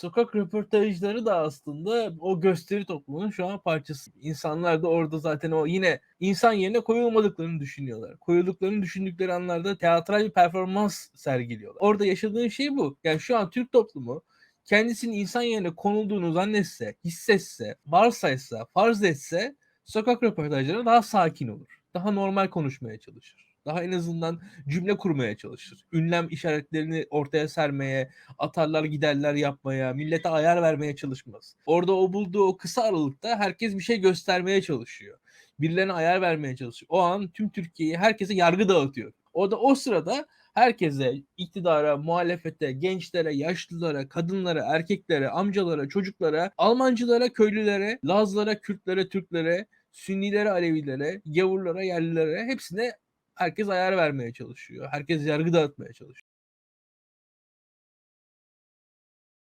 Sokak röportajları da aslında o gösteri toplumunun şu an parçası. İnsanlar da orada zaten o yine insan yerine koyulmadıklarını düşünüyorlar. Koyulduklarını düşündükleri anlarda teatral bir performans sergiliyorlar. Orada yaşadığın şey bu. Yani şu an Türk toplumu kendisinin insan yerine konulduğunu zannetse, hissetse, varsaysa, farz etse sokak röportajlarına daha sakin olur. Daha normal konuşmaya çalışır. Daha en azından cümle kurmaya çalışır. Ünlem işaretlerini ortaya sermeye, atarlar giderler yapmaya, millete ayar vermeye çalışmaz. Orada o bulduğu o kısa aralıkta herkes bir şey göstermeye çalışıyor. Birilerine ayar vermeye çalışıyor. O an tüm Türkiye'yi herkese yargı dağıtıyor. O da o sırada herkese, iktidara, muhalefete, gençlere, yaşlılara, kadınlara, erkeklere, amcalara, çocuklara, Almancılara, köylülere, Lazlara, Kürtlere, Türklere, Sünnilere, Alevilere, Gavurlara, yerlilere hepsine herkes ayar vermeye çalışıyor. Herkes yargı dağıtmaya çalışıyor.